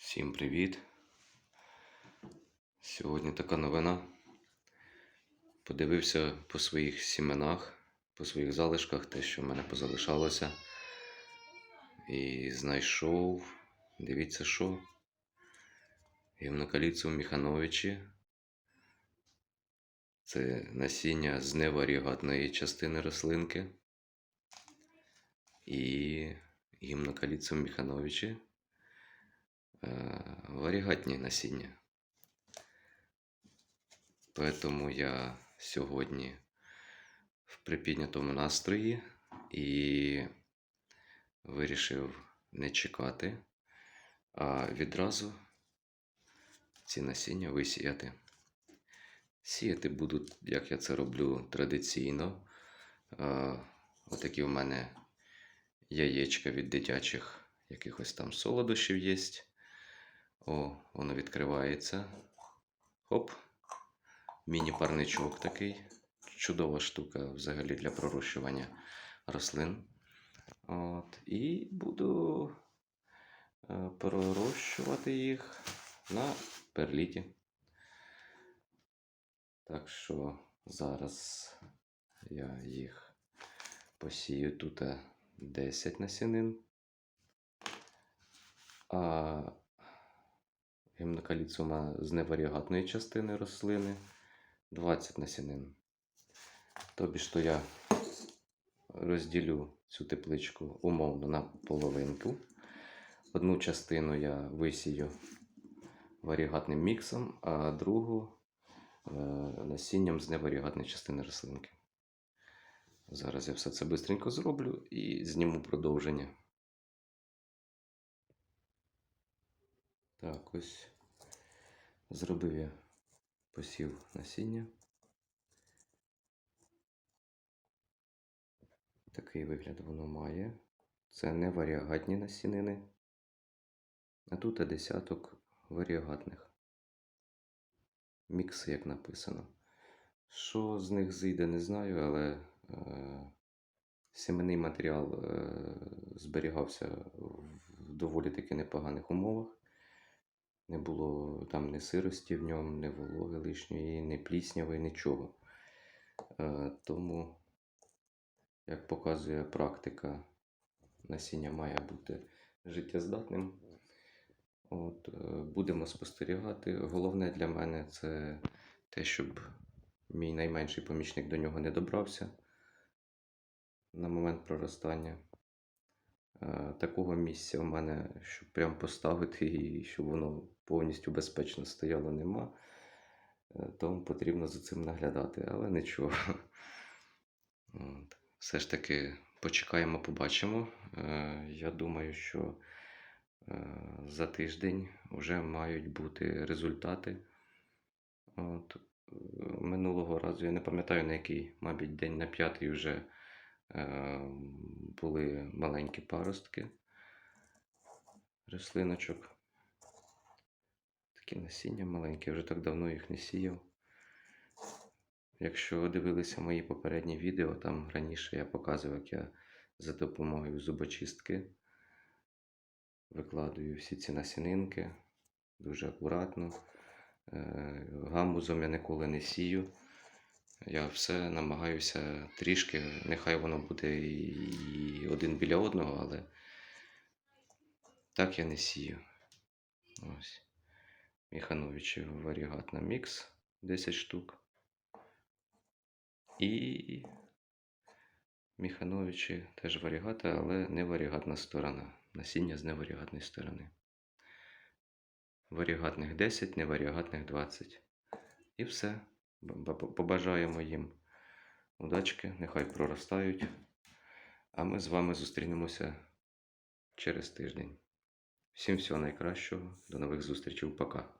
Всім привіт! Сьогодні така новина. Подивився по своїх сіменах, по своїх залишках, те, що в мене позалишалося. І знайшов, дивіться, що. Гімнокаліцу Міхановичі. Це насіння з неварігатної частини рослинки. І гімнокаліцу Міхановичі варігатні насіння. Поэтому я сьогодні в припіднятому настрої і вирішив не чекати, а відразу ці насіння висіяти. Сіяти буду, як я це роблю традиційно. Е, Отакі в мене яєчка від дитячих якихось там солодощів є. О, воно відкривається. Хоп. Міні-парничок такий. Чудова штука взагалі для пророщування рослин. От. І буду е, пророщувати їх на перліті. Так що зараз я їх посію тут 10 насінин. А гімнокаліцума з неварігатної частини рослини 20 насінин. Тобі ж то я розділю цю тепличку умовно на половинку. Одну частину я висію варігатним міксом, а другу е, насінням з неварігатної частини рослинки. Зараз я все це швидко зроблю і зніму продовження. Так, ось зробив я посів насіння. Такий вигляд воно має. Це не варіагатні насінини. А тут десяток варіагатних. Мікси, як написано. Що з них зійде, не знаю, але е, сімейний матеріал е, зберігався в доволі таки непоганих умовах. Не було там ні сирості в ньому, ні вологи лишньої, ні плісняви, нічого. Е, тому, як показує практика, насіння має бути життєздатним. От, е, будемо спостерігати. Головне для мене це те, щоб мій найменший помічник до нього не добрався на момент проростання. Е, Такого місця у мене, щоб прям поставити і щоб воно повністю безпечно стояло, нема. Е, Тому потрібно за цим наглядати, але нічого. От. Все ж таки почекаємо, побачимо. Е, Я думаю, що за тиждень вже мають бути результати. От. Минулого разу я не пам'ятаю на який, мабуть, день на п'ятий вже були маленькі паростки рослиночок. Такі насіння маленькі, я вже так давно їх не сіяв. Якщо дивилися мої попередні відео, там раніше я показував, як я за допомогою зубочистки викладую всі ці насінинки дуже акуратно. Е, Гамбузом я ніколи не сію. Я все намагаюся трішки, нехай воно буде і один біля одного, але так я не сію. Ось. Міхановичів варігатна мікс 10 штук. І Міхановичі теж варігата, але не варігатна сторона. Насіння з неварігатної сторони. Варігатних 10, неварігатних 20. І все. Побажаємо їм удачки, нехай проростають. А ми з вами зустрінемося через тиждень. Всім всього найкращого. До нових зустрічей. Пока.